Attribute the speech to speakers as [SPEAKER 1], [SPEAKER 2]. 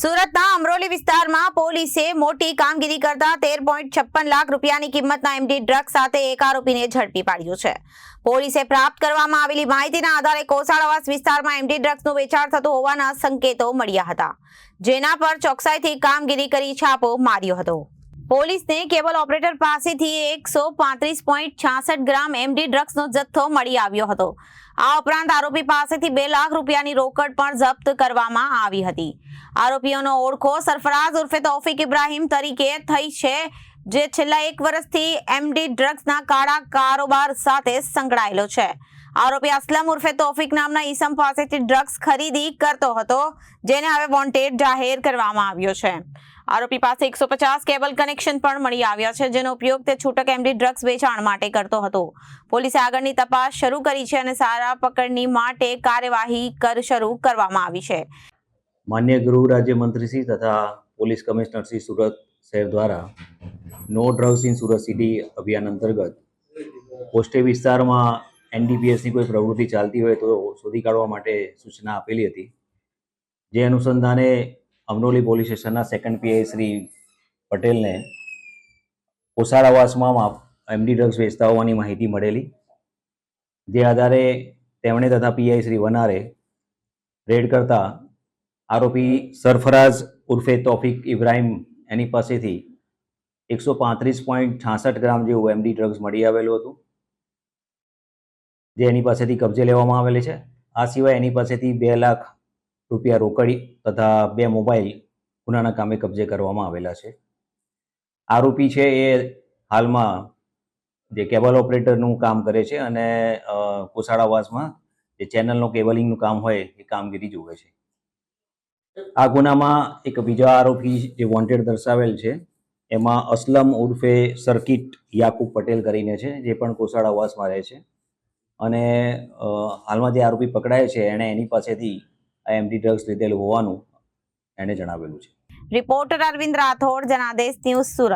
[SPEAKER 1] સુરતના અમરોલી વિસ્તારમાં પોલીસે મોટી કામગીરી કરતા તેર પોઈન્ટ છપ્પન લાખ રૂપિયાની કિંમતના એમડી ડ્રગ સાથે એક આરોપીને ઝડપી પાડ્યો છે. પોલીસે પ્રાપ્ત કરવામાં આવેલી માહિતીના આધારે કોસાળાવાસ વિસ્તારમાં એમડી ડ્રગ્સનું વેચાણ થતું હોવાના સંકેતો મળ્યા હતા. જેના પર ચોકસાઈથી કામગીરી કરી છાપો માર્યો હતો. પોલીસને કેબલ ઓપરેટર પાસેથી એકસો પાંત્રીસ પોઈન્ટ છાસઠ ગ્રામ એમડી ડ્રગ્સનો જથ્થો મળી આવ્યો હતો. આ ઉપરાંત આરોપી પાસેથી બે લાખ રૂપિયાની રોકડ પણ જપ્ત કરવામાં આવી હતી. આરોપીઓનો ઓળખો સરફરાઝ ઉર્ફે તૌફિક ઇબ્રાહિમ તરીકે થઈ છે, જે છેલ્લા એક વર્ષથી એમડી ડ્રગ્સના કાળા કારોબાર સાથે સંકળાયેલો છે. આરોપી અસલમ ઉર્ફે તોફિક નામના ઈસમ પાસેથી ડ્રગ્સ ખરીદી કરતો હતો, જેને હવે વોન્ટેડ જાહેર કરવામાં આવ્યો છે. આરોપી પાસે એકસો કેબલ કનેક્શન પણ મળી આવ્યા છે, જેનો ઉપયોગ તે છૂટક એમડી ડ્રગ્સ વેચાણ માટે કરતો હતો. પોલીસે આગળની તપાસ શરૂ કરી છે અને સારા પકડની માટે કાર્યવાહી કર શરૂ કરવામાં આવી છે.
[SPEAKER 2] માન્ય ગૃહ રાજ્યમંત્રીશ્રી તથા પોલીસ કમિશનર શ્રી સુરત શહેર દ્વારા no drugs in Surat city અભિયાન અંતર્ગત પોસ્ટે વિસ્તારમાં એનડીપીએસની કોઈ પ્રવૃત્તિ ચાલતી હોય તો શોધી કાઢવા માટે સૂચના આપેલી હતી. જે અનુસંધાને અમરોલી પોલીસ સ્ટેશનના સેકન્ડ પીઆઈ શ્રી પટેલને ઓસારાવાસમાં એમડી ડ્રગ્સ વેચતા હોવાની માહિતી મળેલી. જે આધારે તેમણે તથા પીઆઈ શ્રી વનારે રેડ કરતા આરોપી સરફરાઝ ઉર્ફે તોફિક ઇબ્રાહિમ એની પાસેથી એકસો પાંત્રીસ પોઈન્ટ છાસઠ ગ્રામ જેવું એમડી ડ્રગ્સ મળી આવેલું હતું, જે એની પાસેથી કબજે લેવામાં આવેલી છે. આ સિવાય એની પાસેથી બે લાખ રૂપિયા રોકડી તથા બે મોબાઈલ ગુનાના કામે કબજે કરવામાં આવેલા છે. આરોપી છે એ હાલમાં જે કેબલ ઓપરેટરનું કામ કરે છે અને અ, કોસાળાવાસમાં જે ચેનલનું કેબલિંગનું કામ હોય એ કામગીરી જોવે છે. આ ગુનામાં એક બીજા આરોપી જે વોન્ટેડ દર્શાવેલ છે એમાં અસલમ ઉર્ફે સર્કિટ યાકુબ પટેલ કરીને છે જે પણ કોસાળાવાસમાં રહે છે. અને હાલમાં જે આરોપી પકડાય છે એણે એની પાસેથી આ એમટી ડ્રગ્સ લીધેલ હોવાનું એણે જણાવેલું છે.
[SPEAKER 1] Reporter Arvind Rathod Janadesh news Surat.